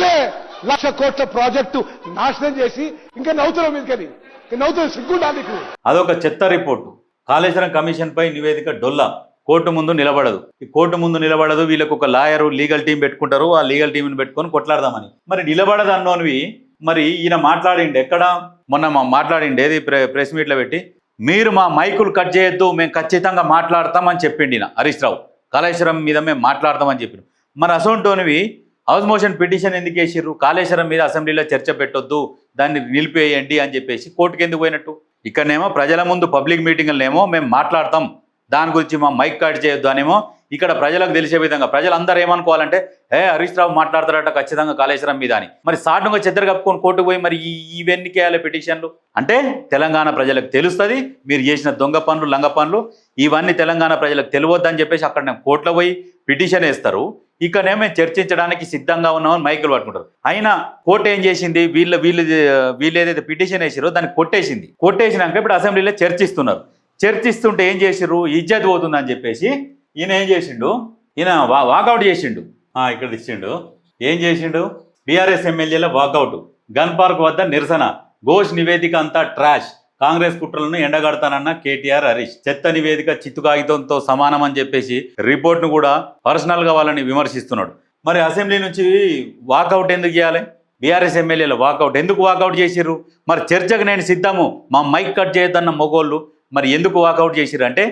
ఇవాళే లక్ష కోట్ల ప్రాజెక్టు నాశనం చేసి ఇంకా నవ్వుతున్నావు మీదకని. ఇంకా సిగ్గుండా నీకు? అదొక చెత్త రిపోర్టు. కాళేశ్వరం కమిషన్ పై నివేదిక డొల్లా. కోర్టు ముందు నిలబడదు. ఈ కోర్టు ముందు నిలబడదు వీళ్ళకు ఒక లాయరు లీగల్ టీం పెట్టుకుంటారు ఆ లీగల్ టీంని పెట్టుకొని కొట్లాడదామని. మరి నిలబడదు అన్నోనివి. మరి ఈయన మాట్లాడిండి ఎక్కడ? మొన్న మా మాట్లాడిండి ఏది? ప్రెస్ మీట్లో పెట్టి మీరు మా మైకులు కట్ చేయొద్దు మేము ఖచ్చితంగా మాట్లాడతామని చెప్పిండి ఈయన హరీష్ రావు. కాళేశ్వరం మీద మేము మాట్లాడతామని చెప్పిండు మరి అసోంటోనివి హౌస్ మోషన్ పిటిషన్ ఎందుకు వేసిర్రు? కాళేశ్వరం మీద అసెంబ్లీలో చర్చ పెట్టొద్దు దాన్ని నిలిపేయండి అని చెప్పేసి కోర్టుకి ఎందుకు పోయినట్టు? ఇక్కడనేమో ప్రజల ముందు పబ్లిక్ మీటింగ్లనేమో మేము మాట్లాడతాం. దాని గురించి మా మైక్ కట్ చేయొద్దు అనేమో ఇక్కడ ప్రజలకు తెలిసే విధంగా ప్రజలందరూ ఏమనుకోవాలంటే ఏ హరీష్ రావు మాట్లాడతారట ఖచ్చితంగా కాళేశ్వరం మీద అని. మరి సాటుగా చెద్దరు కప్పుకొని కోర్టుకు పోయి మరి ఇవన్నీ వేయాలి పిటిషన్లు? అంటే తెలంగాణ ప్రజలకు తెలుస్తుంది మీరు చేసిన దొంగ పనులు లంగ పనులు ఇవన్నీ తెలంగాణ ప్రజలకు తెలియొద్దని చెప్పేసి అక్కడ నేను కోర్టులో పోయి పిటిషన్ వేస్తారు. ఇక్కడనేమో చర్చించడానికి సిద్ధంగా ఉన్నామని మైకులు పట్టుకుంటారు. అయినా కోర్టు ఏం చేసింది? వీళ్ళ వీళ్ళు వీళ్ళు ఏదైతే పిటిషన్ వేసారో దాన్ని కొట్టేసింది. కొట్టేసినాక ఇప్పుడు అసెంబ్లీలో చర్చిస్తున్నారు. చర్చిస్తుంటే ఏం చేసిర్రు? ఇజ్జత్ పోతుందని చెప్పేసి ఈయన ఏం చేసిండు? ఈయన వా వాకౌట్ చేసిండు. ఇక్కడ ఇచ్చిండు. ఏం చేసిండు? బీఆర్ఎస్ ఎమ్మెల్యేల వాకౌట్. గన్ పార్క్ వద్ద నిరసన. ఘోష్ నివేదిక అంతా ట్రాష్. కాంగ్రెస్ కుట్రలను ఎండగడతానన్న కేటీఆర్ హరీష్. చెత్త నివేదిక చిత్తు కాగితంతో సమానం అని చెప్పేసి రిపోర్ట్ను కూడా పర్సనల్గా వాళ్ళని విమర్శిస్తున్నాడు. మరి అసెంబ్లీ నుంచి వాకౌట్ ఎందుకు చేయాలి? బీఆర్ఎస్ ఎమ్మెల్యేలు వాకౌట్ ఎందుకు వాకౌట్ చేసిర్రు? మరి చర్చకు నేను సిద్ధము మా మైక్ కట్ చేయొద్దన్న మొగోళ్ళు మరి ఎందుకు వాకౌట్ చేసిర్రు? అంటే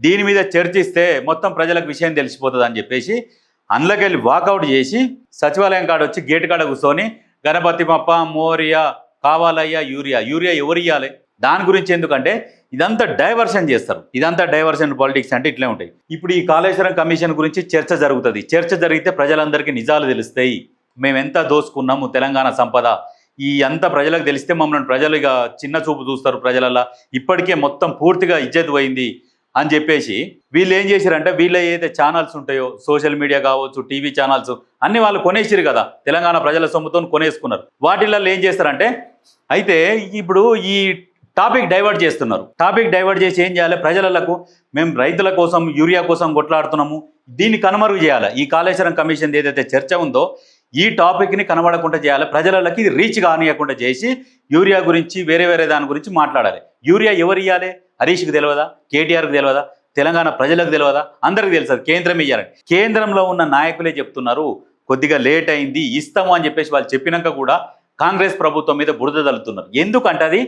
దీని మీద చర్చిస్తే మొత్తం ప్రజలకు విషయం తెలిసిపోతుంది అని చెప్పేసి అందులోకెళ్ళి వాకౌట్ చేసి సచివాలయం కాడ వచ్చి గేట్ కాడ కూర్చొని గణపతి పప్ప మోరియా కావాలయ్యా యూరియా యూరియా ఎవరు ఇవ్వాలి దాని గురించి ఎందుకంటే ఇదంతా డైవర్షన్ చేస్తారు. ఇదంతా డైవర్షన్ పాలిటిక్స్ అంటే ఇట్లే ఉంటాయి. ఇప్పుడు ఈ కాళేశ్వరం కమిషన్ గురించి చర్చ జరుగుతుంది. చర్చ జరిగితే ప్రజలందరికీ నిజాలు తెలుస్తాయి. మేము ఎంత దోసుకున్నాము తెలంగాణ సంపద. ఈ అంత ప్రజలకు తెలిస్తే మమ్మల్ని ప్రజలు ఇక చిన్న చూపు చూస్తారు ప్రజలల్లా. ఇప్పటికే మొత్తం పూర్తిగా ఇజ్జత్ పోయింది అని చెప్పేసి వీళ్ళు ఏం చేశారంటే వీళ్ళ ఏదైతే ఛానల్స్ ఉంటాయో సోషల్ మీడియా కావచ్చు టీవీ ఛానల్స్ అన్ని వాళ్ళు కొనేసిరు కదా. తెలంగాణ ప్రజల సొమ్ముతో కొనేసుకున్నారు. వాటిల్లో ఏం చేస్తారంటే అయితే ఇప్పుడు ఈ టాపిక్ డైవర్ట్ చేస్తున్నారు. టాపిక్ డైవర్ట్ చేసి ఏం చేయాలి? ప్రజలకు మేము రైతుల కోసం యూరియా కోసం కొట్లాడుతున్నాము. దీన్ని కనుమరుగు చేయాలి. ఈ కాళేశ్వరం కమిషన్ ఏదైతే చర్చ ఉందో ఈ టాపిక్ని కనబడకుండా చేయాలి. ప్రజలకి రీచ్ కానియకుండా చేసి యూరియా గురించి వేరే వేరే దాని గురించి మాట్లాడాలి. యూరియా ఎవరు ఇవ్వాలి హరీష్కి తెలియదా? కేటీఆర్కి తెలియదా? తెలంగాణ ప్రజలకు తెలియదా? అందరికి తెలుసు. కేంద్రం ఇవ్వాలని కేంద్రంలో ఉన్న నాయకులే చెప్తున్నారు కొద్దిగా లేట్ అయింది ఇస్తాము అని చెప్పేసి వాళ్ళు చెప్పినాక కూడా కాంగ్రెస్ ప్రభుత్వం మీద బురద తల్లుతున్నారు ఎందుకంటే అది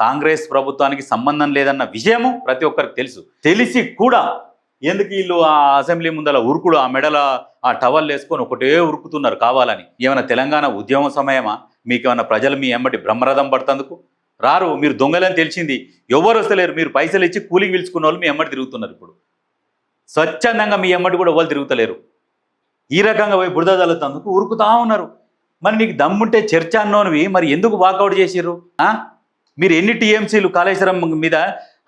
కాంగ్రెస్ ప్రభుత్వానికి సంబంధం లేదన్న విషయము ప్రతి ఒక్కరికి తెలుసు. తెలిసి కూడా ఎందుకు వీళ్ళు ఆ అసెంబ్లీ ముందల ఉరుకుడు ఆ మెడల ఆ టవల్ వేసుకొని ఒకటే ఉరుకుతున్నారు కావాలని? ఏమైనా తెలంగాణ ఉద్యమ సమయమా? మీకు ఏమైనా ప్రజలు మీ ఎమ్మటి బ్రహ్మరథం పడుతందుకు? రారు మీరు దొంగలని తెలిసింది. ఎవరు వస్తలేరు? మీరు పైసలు ఇచ్చి కూలింగ్ పిలుచుకున్న వాళ్ళు మీ ఎమ్మటి తిరుగుతున్నారు ఇప్పుడు. స్వచ్ఛందంగా మీ ఎమ్మటి కూడా వాళ్ళు తిరుగుతలేరు? ఈ రకంగా పోయి బురద తల్లుతందుకు ఉరుకుతా ఉన్నారు. మరి నీకు దమ్ముంటే చర్చ అన్నోనివి మరి ఎందుకు వాకౌట్ చేసిర్రు? ఆ? మీరు ఎన్ని టీఎంసీలు కాళేశ్వరం మీద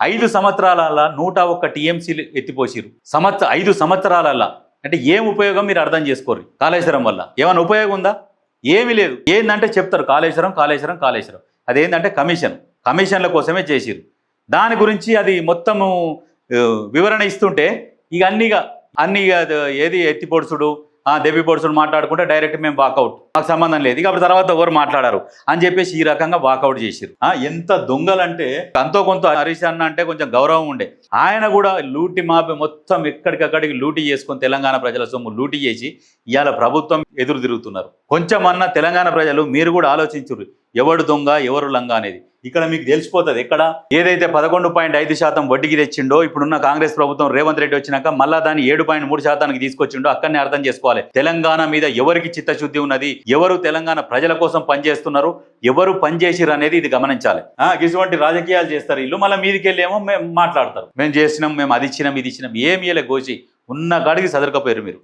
ఐదు సంవత్సరాల నూట ఒక్క టీఎంసీలు ఎత్తిపోసిరు సంవత్సర ఐదు సంవత్సరాలల్లా. అంటే ఏం ఉపయోగం మీరు అర్థం చేసుకోరు కాళేశ్వరం వల్ల. ఏమైనా ఉపయోగం ఉందా? ఏమీ లేదు. ఏందంటే చెప్తారు కాళేశ్వరం కాళేశ్వరం కాళేశ్వరం. అదేంటంటే కమిషన్. కమిషన్ల కోసమే చేసిరు దాని గురించి అది మొత్తము వివరణ ఇస్తుంటే ఇక అన్నిగా అన్నీ ఇక అది ఏది ఎత్తిపొడుచుడు? దెబ్బి పొడుచుడు మాట్లాడుకుంటే డైరెక్ట్ మేము వాకౌట్. మాకు సంబంధం లేదు. ఇక అప్పుడు తర్వాత ఎవరు మాట్లాడారు? అని చెప్పేసి ఈ రకంగా వాకౌట్ చేసిరు ఎంత దొంగలంటే అంతో కొంత హరీష్ అన్న అంటే కొంచెం గౌరవం ఉండే. ఆయన కూడా లూటి మాపి మొత్తం ఎక్కడికక్కడికి లూటీ చేసుకొని తెలంగాణ ప్రజల సొమ్ము లూటీ చేసి ఇవాళ ప్రభుత్వం ఎదురు తిరుగుతున్నారు. కొంచెం అన్న తెలంగాణ ప్రజలు మీరు కూడా ఆలోచించరు ఎవడు దొంగ ఎవరు లంగ అనేది. ఇక్కడ మీకు తెలిసిపోతుంది. ఎక్కడ? ఏదైతే పదకొండు పాయింట్ ఐదు శాతం వడ్డీకి తెచ్చిండో ఇప్పుడున్న కాంగ్రెస్ ప్రభుత్వం రేవంత్ రెడ్డి వచ్చినాక మళ్ళా దాన్ని ఏడు పాయింట్ మూడు శాతానికి తీసుకొచ్చిండో అక్కడనే అర్థం చేసుకోవాలి. తెలంగాణ మీద ఎవరికి చిత్తశుద్ధి ఉన్నది? ఎవరు తెలంగాణ ప్రజల కోసం పనిచేస్తున్నారు ఎవరు పనిచేసిరు అనేది ఇది గమనించాలి. ఆ, ఇటువంటి రాజకీయాలు చేస్తారు. ఇల్లు మళ్ళీ మీదికి వెళ్ళేమో మేము మాట్లాడతారు. మేము చేసినాం మేము అది ఇచ్చినాం ఇది ఇచ్చినాం ఏమి ఇలా గోచి ఉన్న కాడికి సదరకపోయారు మీరు.